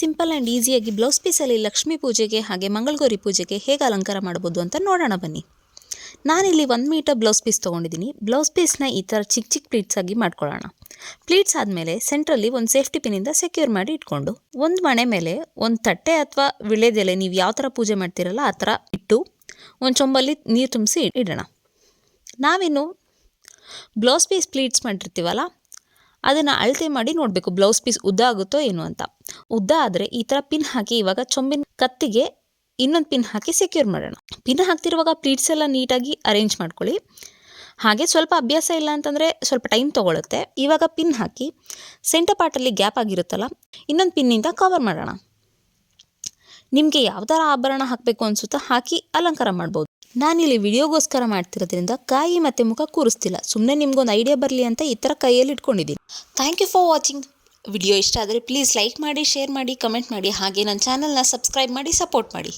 Simple and ಈಸಿಯಾಗಿ blouse ಪೀಸಲ್ಲಿ ಲಕ್ಷ್ಮೀ ಪೂಜೆಗೆ ಹಾಗೆ ಮಂಗಳಗೌರಿ ಪೂಜೆಗೆ ಹೇಗೆ ಅಲಂಕಾರ ಮಾಡ್ಬೋದು ಅಂತ ನೋಡೋಣ ಬನ್ನಿ. ನಾನಿಲ್ಲಿ ಒಂದು ಮೀಟರ್ ಬ್ಲೌಸ್ ಪೀಸ್ ತೊಗೊಂಡಿದ್ದೀನಿ. ಬ್ಲೌಸ್ ಪೀಸ್ನ ಈ ಥರ ಚಿಕ್ಕ ಚಿಕ್ಕ ಪ್ಲೀಟ್ಸಾಗಿ ಮಾಡ್ಕೊಳ್ಳೋಣ. ಪ್ಲೀಟ್ಸ್ ಆದಮೇಲೆ ಸೆಂಟ್ರಲ್ಲಿ ಒಂದು ಸೇಫ್ಟಿ ಪಿನಿಂದ ಸೆಕ್ಯೂರ್ ಮಾಡಿ ಇಟ್ಕೊಂಡು ಒಂದು ಮಣೆ ಮೇಲೆ ಒಂದು ತಟ್ಟೆ ಅಥವಾ ವಿಳೆದೆಲೆ ನೀವು ಯಾವ ಥರ ಪೂಜೆ ಮಾಡ್ತೀರಲ್ಲ ಆ ಥರ ಇಟ್ಟು ಒಂದು ಚೊಂಬಲ್ಲಿ ನೀರು ತುಂಬಿಸಿ ಇಡೋಣ. ನಾವಿನ್ನು ಬ್ಲೌಸ್ ಪೀಸ್ ಪ್ಲೀಟ್ಸ್ ಮಾಡಿರ್ತೀವಲ್ಲ ಅದನ್ನು ಅಳತೆ ಮಾಡಿ ನೋಡಬೇಕು ಬ್ಲೌಸ್ ಪೀಸ್ ಉದ್ದ ಆಗುತ್ತೋ ಏನು ಅಂತ. ಉದ್ದ ಆದರೆ ಈ ಥರ ಪಿನ್ ಹಾಕಿ ಇವಾಗ ಚೊಂಬಿನ ಕತ್ತಿಗೆ ಇನ್ನೊಂದು ಪಿನ್ ಹಾಕಿ ಸೆಕ್ಯೂರ್ ಮಾಡೋಣ. ಪಿನ್ ಹಾಕ್ತಿರುವಾಗ ಪ್ಲೀಟ್ಸ್ ಎಲ್ಲ ನೀಟಾಗಿ ಅರೇಂಜ್ ಮಾಡ್ಕೊಳ್ಳಿ. ಹಾಗೆ ಸ್ವಲ್ಪ ಅಭ್ಯಾಸ ಇಲ್ಲ ಅಂತಂದರೆ ಸ್ವಲ್ಪ ಟೈಮ್ ತೊಗೊಳುತ್ತೆ. ಇವಾಗ ಪಿನ್ ಹಾಕಿ ಸೆಂಟರ್ ಪಾರ್ಟಲ್ಲಿ ಗ್ಯಾಪ್ ಆಗಿರುತ್ತಲ್ಲ, ಇನ್ನೊಂದು ಪಿನ್ನಿಂದ ಕವರ್ ಮಾಡೋಣ. ನಿಮಗೆ ಯಾವ ಥರ ಆಭರಣ ಹಾಕಬೇಕು ಅನಿಸುತ್ತೋ ಹಾಕಿ ಅಲಂಕಾರ ಮಾಡ್ಬೋದು. ನಾನಿಲ್ಲಿ ವಿಡಿಯೋಗೋಸ್ಕರ ಮಾಡ್ತಿರೋದ್ರಿಂದ ಕಾಯಿ ಮತ್ತು ಮುಖ ಕೂರಿಸ್ತಿಲ್ಲ. ಸುಮ್ಮನೆ ನಿಮ್ಗೊಂದು ಐಡಿಯಾ ಬರಲಿ ಅಂತ ಈ ಥರ ಕೈಯಲ್ಲಿ ಇಟ್ಕೊಂಡಿದ್ದೀನಿ. Thank you for watching video ಇಷ್ಟ ಆದರೆ ಪ್ಲೀಸ್ ಲೈಕ್ ಮಾಡಿ ಶೇರ್ ಮಾಡಿ ಕಮೆಂಟ್ ಮಾಡಿ. ಹಾಗೆ ನನ್ನ ಚಾನಲ್ನ ಸಬ್ಸ್ಕ್ರೈಬ್ ಮಾಡಿ ಸಪೋರ್ಟ್ ಮಾಡಿ.